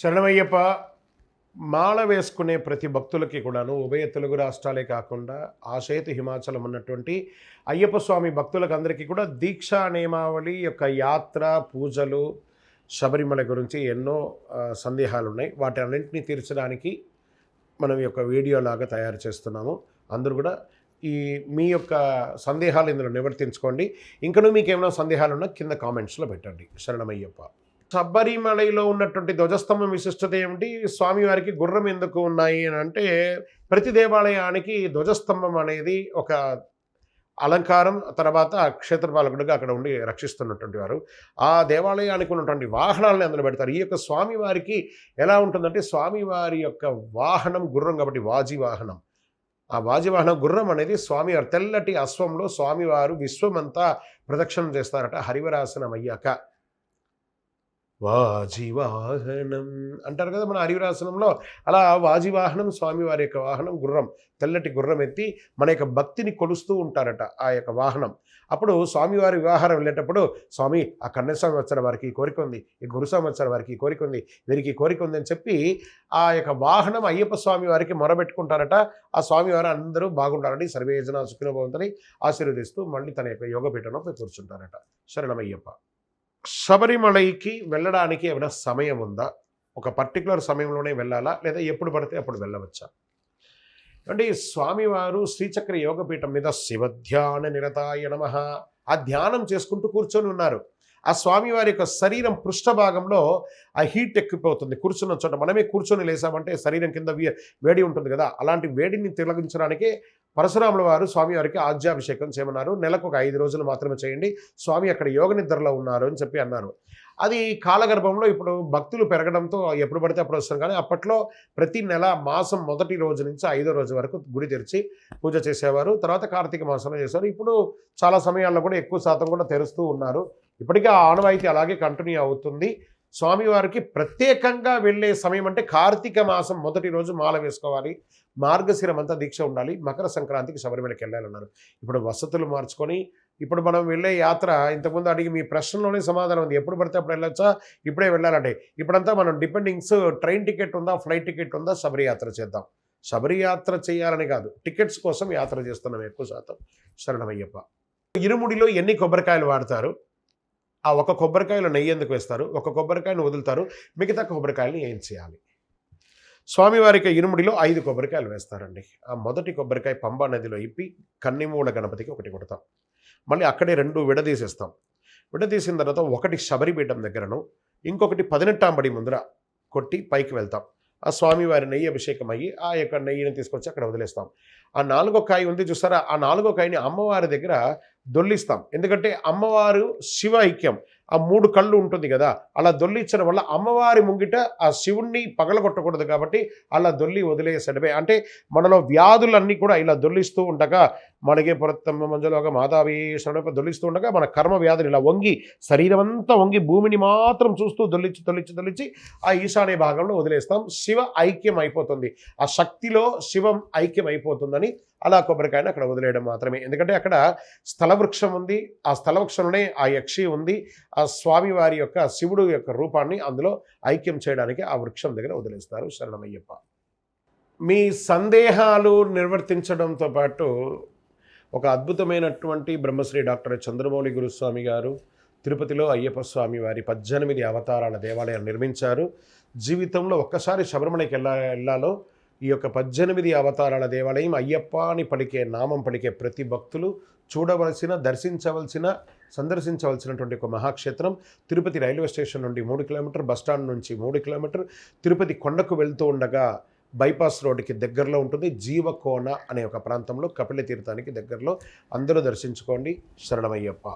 శరణమయ్యప్ప మాల వేసుకునే ప్రతి భక్తులకి కూడాను ఉభయ తెలుగు రాష్ట్రాలే కాకుండా ఆశయతు హిమాచలం ఉన్నటువంటి అయ్యప్ప స్వామి భక్తులకు అందరికీ కూడా దీక్షా నియమావళి యొక్క యాత్ర పూజలు శబరిమల గురించి ఎన్నో సందేహాలు ఉన్నాయి వాటి అన్నింటినీ తీర్చడానికి మనం ఈ యొక్క వీడియోలాగా తయారు చేస్తున్నాము. అందరూ కూడా ఈ మీ యొక్క సందేహాలు ఇందులో నివర్తించుకోండి. ఇంకనూ మీకు ఏమైనా సందేహాలు ఉన్నా కింద కామెంట్స్లో పెట్టండి. శరణమయ్యప్ప. శబరిమలలో ఉన్నటువంటి ధ్వజస్తంభం విశిష్టత ఏమిటి? స్వామివారికి గుర్రం ఎందుకు ఉన్నాయి అని అంటే ప్రతి దేవాలయానికి ధ్వజస్తంభం అనేది ఒక అలంకారం తర్వాత క్షేత్రపాలకుడిగా అక్కడ ఉండి రక్షిస్తున్నటువంటి వారు. ఆ దేవాలయానికి ఉన్నటువంటి వాహనాలని అందులో పెడతారు. ఈ యొక్క స్వామివారికి ఎలా ఉంటుందంటే స్వామివారి యొక్క వాహనం గుర్రం కాబట్టి వాజీవాహనం ఆ వాజీవాహనం గుర్రం అనేది స్వామివారు తెల్లటి అశ్వంలో స్వామివారు విశ్వమంతా ప్రదక్షిణం చేస్తారట హరివరాసనం అయ్యాక వాజివాహనం అంటారు కదా మన హరివరాసనంలో అలా వాజివాహనం స్వామివారి యొక్క వాహనం గుర్రం తెల్లటి గుర్రం ఎత్తి మన యొక్క భక్తిని కొలుస్తూ ఉంటారట ఆ యొక్క వాహనం. అప్పుడు స్వామివారి వివాహారం వెళ్ళేటప్పుడు స్వామి ఆ కన్యస్వామి సంవత్సరం వారికి కోరిక ఉంది ఈ గురుస్వామి సంవత్సరం వారికి కోరిక ఉంది వీరికి కోరిక ఉంది అని చెప్పి ఆ యొక్క వాహనం అయ్యప్ప స్వామి వారికి మొరబెట్టుకుంటారట. ఆ స్వామివారు అందరూ బాగుంటారని సర్వేజన సుఖినభవంతని ఆశీర్వదిస్తూ మళ్ళీ తన యొక్క యోగపీఠంలో పోయి కూర్చుంటారట. శరణమయ్యప్ప. శబరిమలైకి వెళ్ళడానికి ఏమైనా సమయం ఉందా? ఒక పర్టికులర్ సమయంలోనే వెళ్ళాలా? లేదా ఎప్పుడు పడితే అప్పుడు వెళ్ళవచ్చా? అంటే స్వామివారు శ్రీచక్ర యోగపీఠం మీద శివధ్యాన నిరతాయ నమ. ఆ ధ్యానం చేసుకుంటూ కూర్చొని ఉన్నారు. ఆ స్వామివారి యొక్క శరీరం పృష్ఠభాగంలో ఆ హీట్ ఎక్కిపోతుంది. కూర్చున్న చోట మనమే కూర్చొని లేసామంటే శరీరం కింద వేడి ఉంటుంది కదా. అలాంటి వేడిని తిలగించడానికి పరశురాముల వారు స్వామివారికి ఆజ్యాభిషేకం చేయమన్నారు. నెలకు ఒక ఐదు రోజులు మాత్రమే చేయండి. స్వామి అక్కడ యోగ నిద్రలో ఉన్నారు అని చెప్పి అన్నారు. అది కాలగర్భంలో ఇప్పుడు భక్తులు పెరగడంతో ఎప్పుడు పడితే అప్పుడు వస్తారు. కానీ అప్పట్లో ప్రతి నెల మాసం మొదటి రోజు నుంచి ఐదో రోజు వరకు గుడి తెరిచి పూజ చేసేవారు. తర్వాత కార్తీక మాసంలో చేశారు ఇప్పుడు చాలా సమయాల్లో కూడా ఎక్కువ శాతం కూడా తెరుస్తూ ఉన్నారు. ఇప్పటికీ ఆ ఆనవాయితీ అలాగే కంటిన్యూ అవుతుంది. స్వామివారికి ప్రత్యేకంగా వెళ్ళే సమయం అంటే కార్తీక మాసం మొదటి రోజు మాల వేసుకోవాలి. మార్గశిరం అంతా దీక్ష ఉండాలి. మకర సంక్రాంతికి శబరిమలకి వెళ్ళాలన్నారు. ఇప్పుడు వసతులు మార్చుకొని ఇప్పుడు మనం వెళ్ళే యాత్ర ఇంతకుముందు అడిగి మీ ప్రశ్నలోనే సమాధానం ఉంది. ఎప్పుడు పడితే అప్పుడు వెళ్ళొచ్చా? ఇప్పుడే వెళ్ళాలంటే. ఇప్పుడంతా మనం డిపెండింగ్స్ ట్రైన్ టికెట్ ఉందా ఫ్లైట్ టికెట్ ఉందా శబరి యాత్ర చేద్దాం. శబరి యాత్ర చేయాలని కాదు. టికెట్స్ కోసం యాత్ర చేస్తున్నాం ఎక్కువ శాతం. శరణమయ్యప్ప. ఇరుముడిలో ఎన్ని కొబ్బరికాయలు వాడతారు? ఆ ఒక కొబ్బరికాయలు నెయ్యి ఎందుకు వేస్తారు? ఒక కొబ్బరికాయను వదులుతారు. మిగతా కొబ్బరికాయలని ఏం చేయాలి? స్వామివారికి ఇరుముడిలో ఐదు కొబ్బరికాయలు వేస్తారండి. ఆ మొదటి కొబ్బరికాయ పంబా నదిలో ఇప్పి కన్నిమూల గణపతికి ఒకటి కొడతాం. మళ్ళీ అక్కడే రెండు విడదీసేస్తాం. విడదీసిన తర్వాత ఒకటి శబరిపీఠం దగ్గరను ఇంకొకటి పదినెట్టాంబడి ముందర కొట్టి పైకి వెళ్తాం. ఆ స్వామివారి నెయ్యి అభిషేకం అయ్యి ఆ యొక్క నెయ్యిని తీసుకొచ్చి అక్కడ వదిలేస్తాం. ఆ నాలుగో కాయ ఉంది చూసారా? ఆ నాలుగో కాయని అమ్మవారి దగ్గర దొల్లిస్తాం. ఎందుకంటే అమ్మవారు శివ ఐక్యం. ఆ మూడు కళ్ళు ఉంటుంది కదా అలా దొల్లించడం వల్ల అమ్మవారి ముంగిట ఆ శివుణ్ణి పగలగొట్టకూడదు కాబట్టి అలా దొల్లి వదిలేసడమే అంటే మనలో వ్యాధులన్నీ కూడా ఇలా దొల్లిస్తూ ఉండగా మనకే పురత్తమ్మ మంజులోగా మాతావి శరణప దొల్లిస్తూ ఉండగా మన కర్మ వ్యాధులు ఇలా వంగి శరీరం అంతా వంగి భూమిని మాత్రం చూస్తూ దొల్లించి దొల్లించి దొల్లించి ఆ ఈశాన్య భాగంలో వదిలేస్తాం. శివ ఐక్యం అయిపోతుంది. ఆ శక్తిలో శివం ఐక్యం అయిపోతుందని అలా కొబ్బరికాయను అక్కడ వదిలేయడం మాత్రమే. ఎందుకంటే అక్కడ స్థలవృక్షం ఉంది. ఆ స్థలవృక్షంలోనే ఆ యక్షి ఉంది. ఆ స్వామివారి యొక్క శివుడు యొక్క రూపాన్ని అందులో ఐక్యం చేయడానికి ఆ వృక్షం దగ్గర వదిలేస్తారు శరణమయ్యప్ప. మీ సందేహాలు నిర్వర్తించడంతో పాటు ఒక అద్భుతమైనటువంటి బ్రహ్మశ్రీ డాక్టర్ చంద్రమౌళి గురుస్వామి గారు తిరుపతిలో అయ్యప్ప స్వామి వారి పద్దెనిమిది అవతారాల దేవాలయం నిర్మించారు. జీవితంలో ఒక్కసారి శబరిమలకి వెళ్ళా వెళ్ళాలో ఈ యొక్క పద్దెనిమిది అవతారాల దేవాలయం అయ్యప్ప అని పలికే నామం పలికే ప్రతి భక్తులు చూడవలసిన దర్శించవలసిన సందర్శించవలసినటువంటి ఒక మహాక్షేత్రం. తిరుపతి రైల్వే స్టేషన్ నుండి మూడు కిలోమీటర్ బస్టాండ్ నుంచి మూడు కిలోమీటర్. తిరుపతి కొండకు వెళ్తూ ఉండగా బైపాస్ రోడ్డుకి దగ్గరలో ఉంటుంది. జీవకోన అనే ఒక ప్రాంతంలో కపిల తీర్థానికి దగ్గరలో. అందరూ దర్శించుకోండి. శరణమయ్యప్ప.